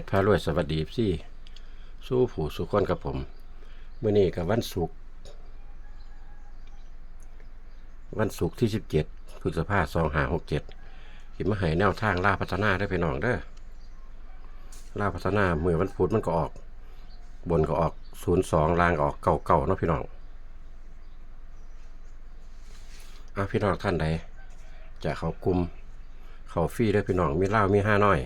ชรพารวยสวัสดีพี่สู้ผู้สุขคนกับผมเมื่อนี้กับวันศุกร์วันศุกร์ที่สิบเจ็ดพฤษภาสองหาหกเจ็ดคิดมาให้แนวทางล่าพัฒนาได้ไปน้องเด้อล่าพัฒนาเมื่อวันพุธมันก็ออก บนก็ออกศูนย์สองลางออกเก่าเก่าเนาะพี่น้องอะพี่น้องท่านใดจะเขากลุ่มเขาฟรีได้พี่น้องมีเล้ามีห้าน้อย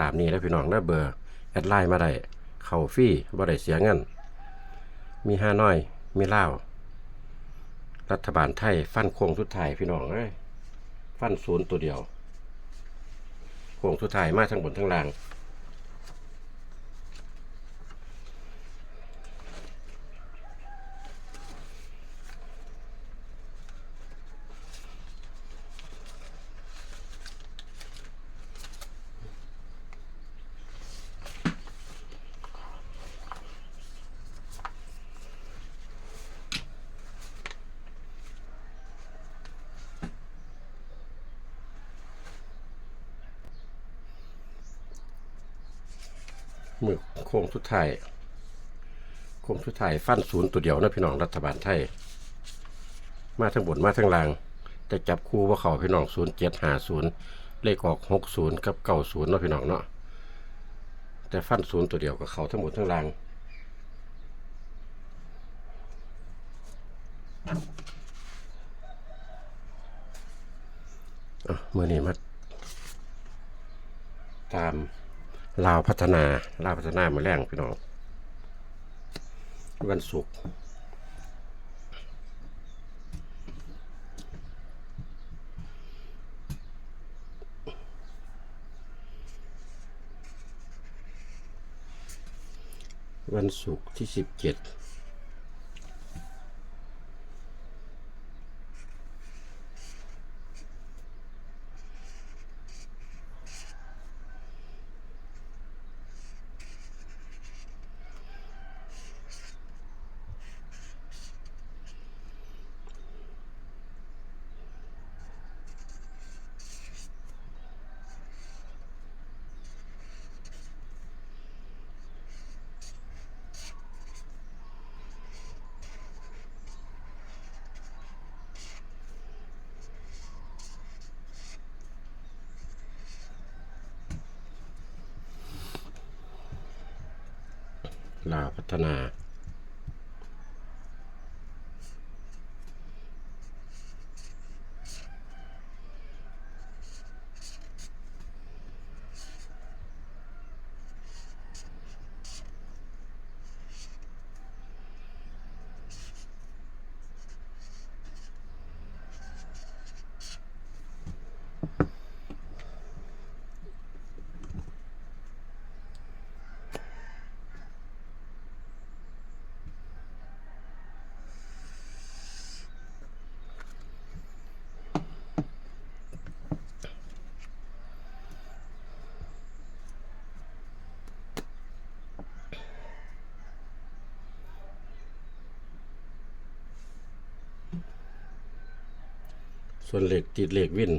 ตามนี้แล้วพี่น้องได้เบอร์แอดไลน์มาได้เข้าฟรีบ่ได้เสียเงิน มีห้าน้อย มีเหล้ารัฐบาลไทย ฟันโค้งสุดท้ายพี่น้องเอ้ยฟันศูนย์ตัวเดียวโค้งสุดท้ายมาทั้งบนทั้งล่าง มือโค้งสุดท้ายโค้งสุดท้ายฟันศูนย์ตัวเดียวนะพี่น้องรัฐบาลไทย มาทั้งบนมาทั้งล่าง แต่จับคู่ว่าเขาพี่น้องศูนย์เจ็ดหาศูนย์เลขออกหกศูนย์กับเก้าศูนย์นะพี่น้องเนาะแต่ฟันศูนย์ตัวเดียวกับเขาทั้งหมดทั้งล่างอะมื่อนี้มาตาม ลาวพัฒนาลาวพัฒนามาแรงพี่น้องวันศุกร์วันศุกร์ที่สิบเจ็ด ลาวพัฒนา ส่วนเหล็กติดเหล็กวิน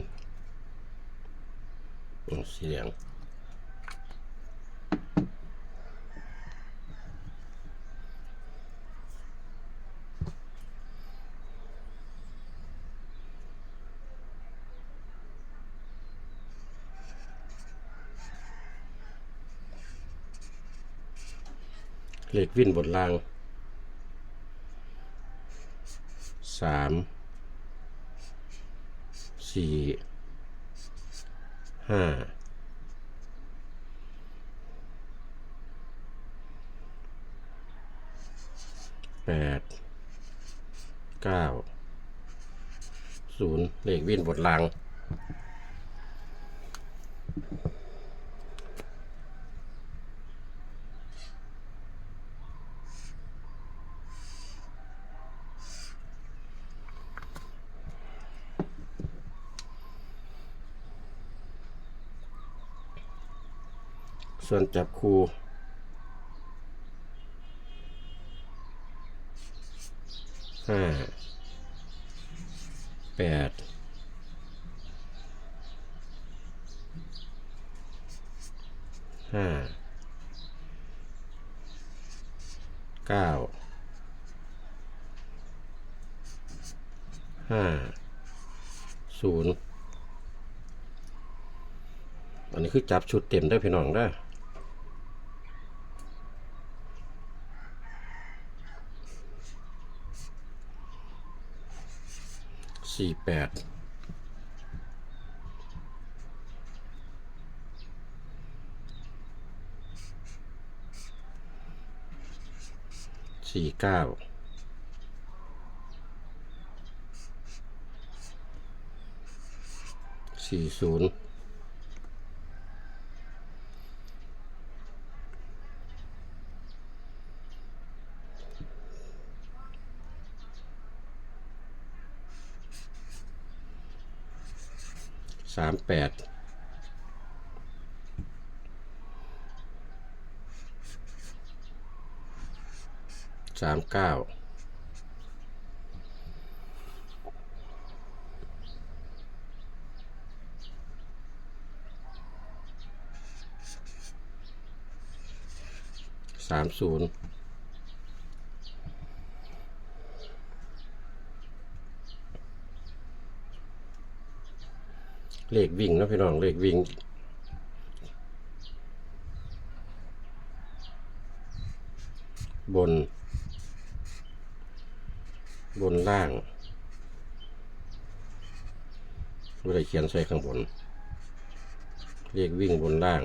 อ๋อสีแดงเหล็กวินบนล่างสาม สี่ห้าแปดเก้าศูนย์เลขวิ่นบทลาง ส่วนจับคูห้าแปดห้าเก้าห้าศูนย์อันนี้คือจับชุดเต็มได้พี่น้องได้ สี่แปดสี่เก้าสี่ศูนย์ สามแปดสามเก้าสามศูนย์ เลขวิ่งนะพี่น้อง เลขวิ่ง บน บนล่างไม่ได้เขียนใส่ข้างบน เลขวิ่งบนล่าง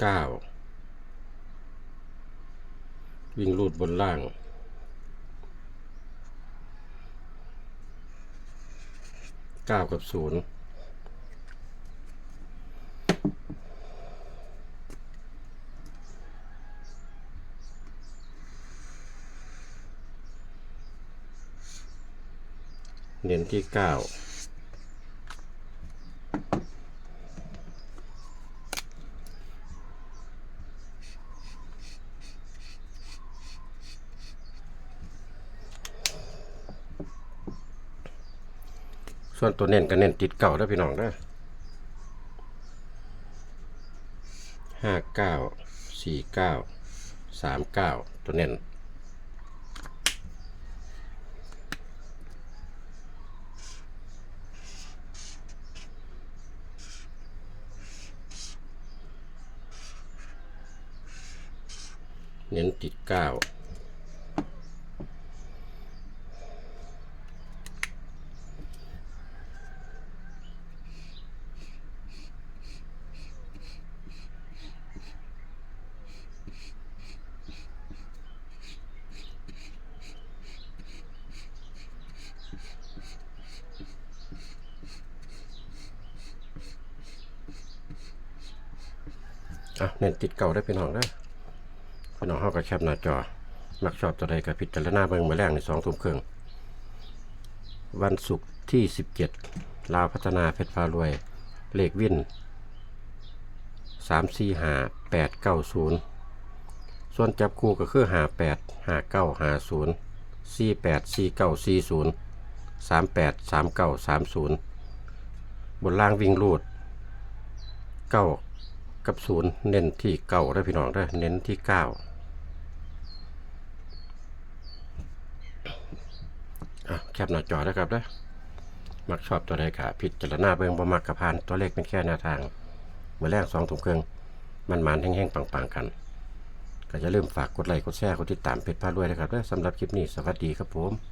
เก้าวิ่งรูดบนล่าง ก้ากับศูนย์เน้นที่เก้า ส่วนตัวเน้นก็เน้นติดเก่าได้อพี่น้องเด้อห้าเก้าสี่เก้าสามเก้าตัวเน้นเน้นติดเก้า อะเน้นติดเก่าได้พี่น้องได้อพี่น้องเฮาก็แคปหน้าจอ มักชอบตัวใดก็พิจารณาเบิ่งมาแรงในสองทุ่มครึ่งวันศุกร์ที่สิบเจ็ดลาวพัฒนาเพชรพารวย เลขวินสามสี่หาแปดเก้าศูนย์ส่วนจับคู่ก็คือหาแปดหาเก้าหาศูนย์สี่แปดสี่เก้าสี่ศูนย์สามแปดสามเก้าสามศูนย์บนล่างวิ่งรูดเก้า กับศูนย์เน้นที่เก้าได้พี่น้องได้เน้นที่เก้าอะแคปหน้าจอได้อครับได้มักชอบตัวใดค่ะพิจารณาเบิ่งบ่มักกระพานตัวเลขเป็นแค่แนวทางเมื่อแรกสองถุงเครื่องมันมันแห้งๆปังๆกันก็จะเริ่าลืมฝากกดไลค์กดแชร์กดติดตามเพจพารวยนะครับด้อสำหรับคลิปนี้สวัสดีครับผม